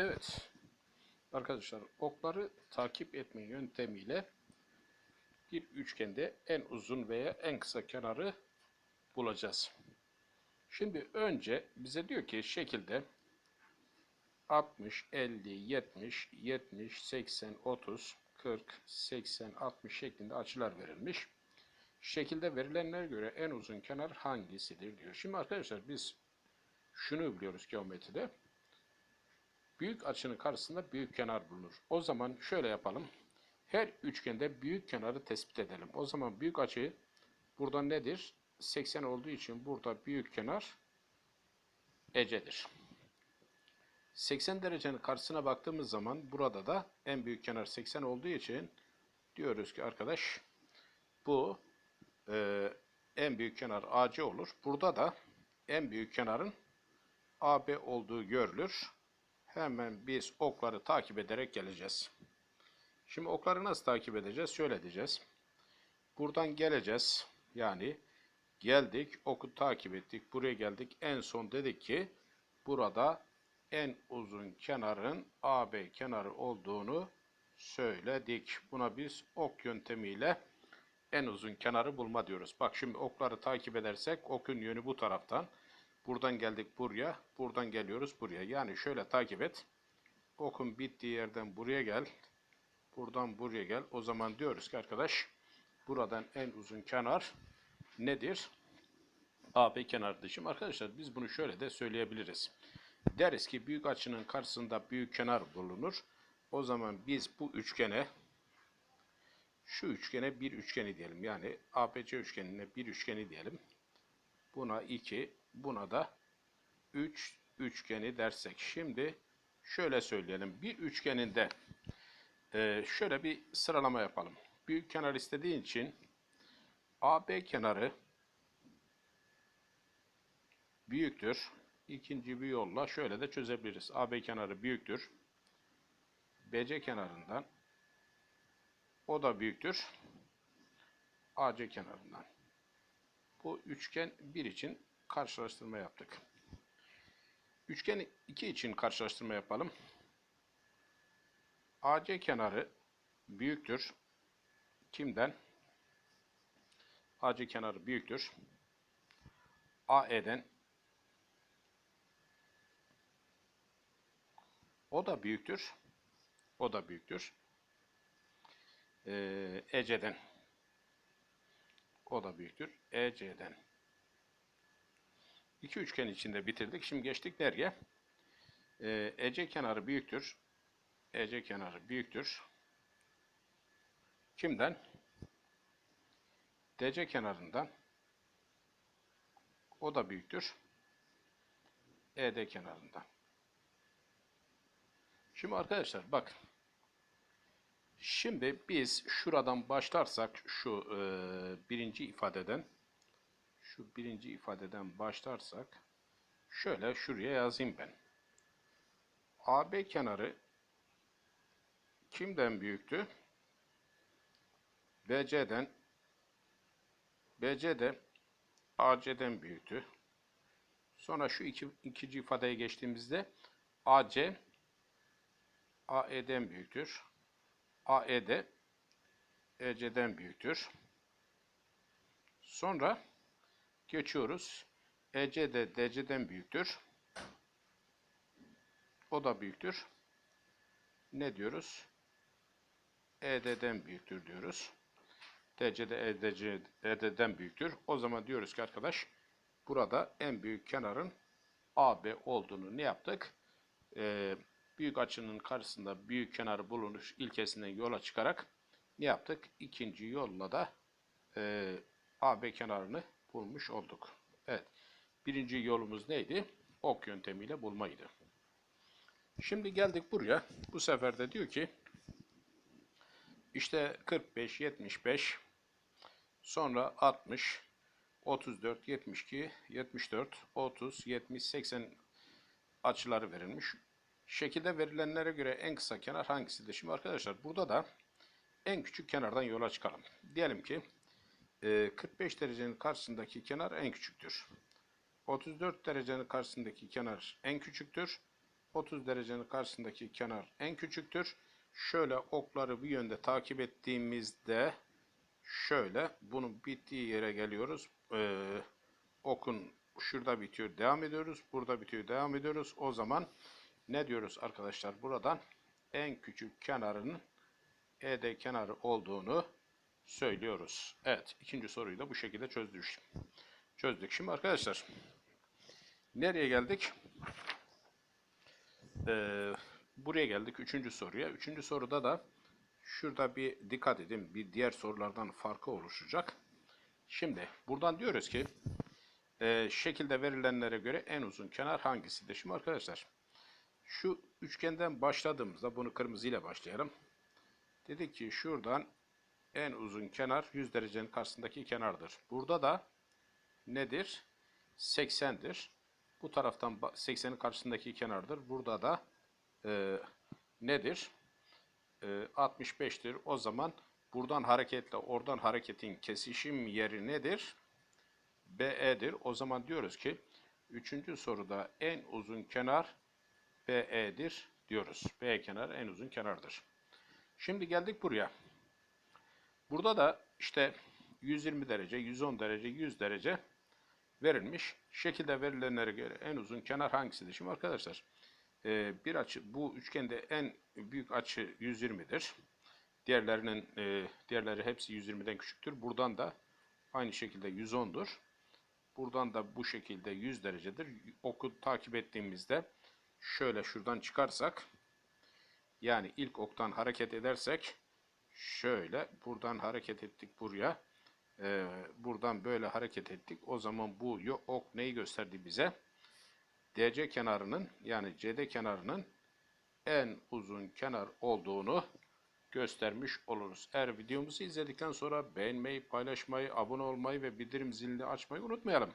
Evet. Arkadaşlar okları takip etme yöntemiyle bir üçgende en uzun veya en kısa kenarı bulacağız. Şimdi önce bize diyor ki şekilde 60, 50, 70, 70, 80, 30, 40, 80, 60 şeklinde açılar verilmiş. Şekilde verilenlere göre en uzun kenar hangisidir diyor. Şimdi arkadaşlar biz şunu biliyoruz geometride. Büyük açının karşısında büyük kenar bulunur. O zaman şöyle yapalım. Her üçgende büyük kenarı tespit edelim. O zaman büyük açı burada nedir? 80 olduğu için burada büyük kenar Ece'dir. 80 derecenin karşısına baktığımız zaman burada da en büyük kenar 80 olduğu için diyoruz ki arkadaş bu e, en büyük kenar AC olur. Burada da en büyük kenarın AB olduğu görülür. Hemen biz okları takip ederek geleceğiz. Şimdi okları nasıl takip edeceğiz? Şöyle diyeceğiz. Buradan geleceğiz. Yani geldik, oku takip ettik. Buraya geldik. En son dedik ki burada en uzun kenarın AB kenarı olduğunu söyledik. Buna biz ok yöntemiyle en uzun kenarı bulma diyoruz. Bak şimdi okları takip edersek okun yönü bu taraftan. Buradan geldik buraya, buradan geliyoruz buraya. Yani şöyle takip et. Okun bittiği yerden buraya gel. Buradan buraya gel. O zaman diyoruz ki arkadaş buradan en uzun kenar nedir? AB kenarıdır. Şimdi arkadaşlar biz bunu şöyle de söyleyebiliriz. Deriz ki büyük açının karşısında büyük kenar bulunur. O zaman biz bu üçgene şu üçgene bir üçgeni diyelim. Yani ABC üçgenine bir üçgeni diyelim. Buna 2, buna da 3 üçgeni dersek. Şimdi şöyle söyleyelim. Bir üçgeninde e, şöyle bir sıralama yapalım. Büyük kenar istediğin için AB kenarı büyüktür. İkinci bir yolla şöyle de çözebiliriz. AB kenarı büyüktür. BC kenarından o da büyüktür. AC kenarından. Bu üçgen 1 için karşılaştırma yaptık. Üçgen 2 için karşılaştırma yapalım. AC kenarı büyüktür. Kimden? AC kenarı büyüktür. AE'den o da büyüktür. O da büyüktür. Ee, EC'den o da büyüktür. EC'den. İki üçgen içinde bitirdik. Şimdi geçtik nereye? Ee, EC kenarı büyüktür. EC kenarı büyüktür. Kimden? DC kenarından. O da büyüktür. ED kenarından. Şimdi arkadaşlar bak. Şimdi biz şuradan başlarsak şu e, birinci ifadeden şu birinci ifadeden başlarsak şöyle şuraya yazayım ben. AB kenarı kimden büyüktü? BC'den BC de AC'den büyüktü. Sonra şu iki, ikinci ifadeye geçtiğimizde AC AE'den büyüktür. AE de EC'den büyüktür. Sonra geçiyoruz. EC de DC'den büyüktür. O da büyüktür. Ne diyoruz? ED'den büyüktür diyoruz. DC de EDC, ED'den büyüktür. O zaman diyoruz ki arkadaş burada en büyük kenarın AB olduğunu ne yaptık? Ee, büyük açının karşısında büyük kenarı bulunur ilkesinden yola çıkarak ne yaptık? İkinci yolla da e, AB kenarını bulmuş olduk. Evet. Birinci yolumuz neydi? Ok yöntemiyle bulmaydı. Şimdi geldik buraya. Bu sefer de diyor ki işte 45, 75, sonra 60, 34, 72, 74, 30, 70, 80 açıları verilmiş. Şekilde verilenlere göre en kısa kenar hangisidir? Şimdi arkadaşlar burada da en küçük kenardan yola çıkalım. Diyelim ki 45 derecenin karşısındaki kenar en küçüktür. 34 derecenin karşısındaki kenar en küçüktür. 30 derecenin karşısındaki kenar en küçüktür. Şöyle okları bir yönde takip ettiğimizde şöyle bunun bittiği yere geliyoruz. Ee, okun şurada bitiyor devam ediyoruz. Burada bitiyor devam ediyoruz. O zaman ne diyoruz arkadaşlar buradan? En küçük kenarının ED kenarı olduğunu söylüyoruz. Evet ikinci soruyu da bu şekilde çözdük. Çözdük. Şimdi arkadaşlar nereye geldik? Ee, buraya geldik üçüncü soruya. Üçüncü soruda da şurada bir dikkat edin. Bir diğer sorulardan farkı oluşacak. Şimdi buradan diyoruz ki e, şekilde verilenlere göre en uzun kenar hangisidir? Şimdi arkadaşlar şu üçgenden başladığımızda bunu kırmızıyla başlayalım. Dedik ki şuradan en uzun kenar 100 derecenin karşısındaki kenardır. Burada da nedir? 80'dir. Bu taraftan ba- 80'in karşısındaki kenardır. Burada da e, nedir? E, 65'tir. O zaman buradan hareketle oradan hareketin kesişim yeri nedir? BE'dir. O zaman diyoruz ki üçüncü soruda en uzun kenar BE'dir diyoruz. B kenar en uzun kenardır. Şimdi geldik buraya. Burada da işte 120 derece, 110 derece, 100 derece verilmiş. Şekilde verilenlere göre en uzun kenar hangisidir? Şimdi arkadaşlar e, bir açı bu üçgende en büyük açı 120'dir. Diğerlerinin e, diğerleri hepsi 120'den küçüktür. Buradan da aynı şekilde 110'dur. Buradan da bu şekilde 100 derecedir. Oku takip ettiğimizde şöyle şuradan çıkarsak yani ilk oktan hareket edersek şöyle buradan hareket ettik buraya. Ee, buradan böyle hareket ettik. O zaman bu ok neyi gösterdi bize? DC kenarının yani CD kenarının en uzun kenar olduğunu göstermiş oluruz. Eğer videomuzu izledikten sonra beğenmeyi, paylaşmayı, abone olmayı ve bildirim zilini açmayı unutmayalım.